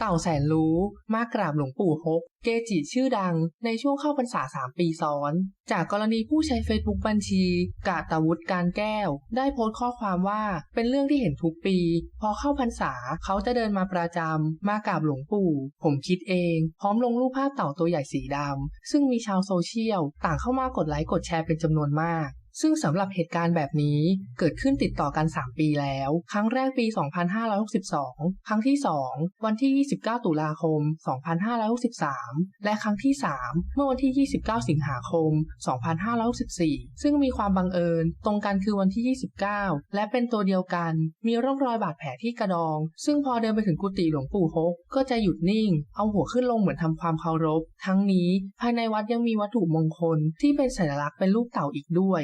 เต่าแสนรู้มากราบหลวงปู่ฮก เกจิชื่อดังในช่วงเข้าพรรษา 3 ปีซ้อน จากกรณีผู้ใช้เฟซบุ๊กบัญชี กาตาวุฒิการแก้ว ได้โพสต์ข้อความว่าเป็นเรื่องที่เห็นทุกปี พอเข้าพรรษาเขาจะเดินมาประจำมากราบหลวงปู่ ผมคิดเอง พร้อมลงรูปภาพเต่าตัวใหญ่สีดำซึ่งมีชาวโซเชียลต่างเข้ามากดไลค์กดแชร์เป็นจำนวนมาก ซึ่งสำหรับเหตุการณ์แบบนี้เกิดขึ้นติดต่อกัน 3 ปีแล้ว ครั้งแรกปี 2562 ครั้งที่ 2 วันที่ 29 ตุลาคม 2563 และครั้งที่ 3 เมื่อวันที่ 29 สิงหาคม 2564 ซึ่งมีความบังเอิญตรงกันคือวันที่ 29 และเป็นตัวเดียวกัน มีร่องรอยบาดแผลที่กระดอง ซึ่งพอเดินไปถึงกุฏิหลวงปู่ฮก ก็จะหยุดนิ่ง เอาหัวขึ้นลงเหมือนทำความเคารพ ทั้งนี้ภายในวัดยังมีวัตถุมงคลที่เป็นสัญลักษณ์เป็นรูปเต่าอีกด้วย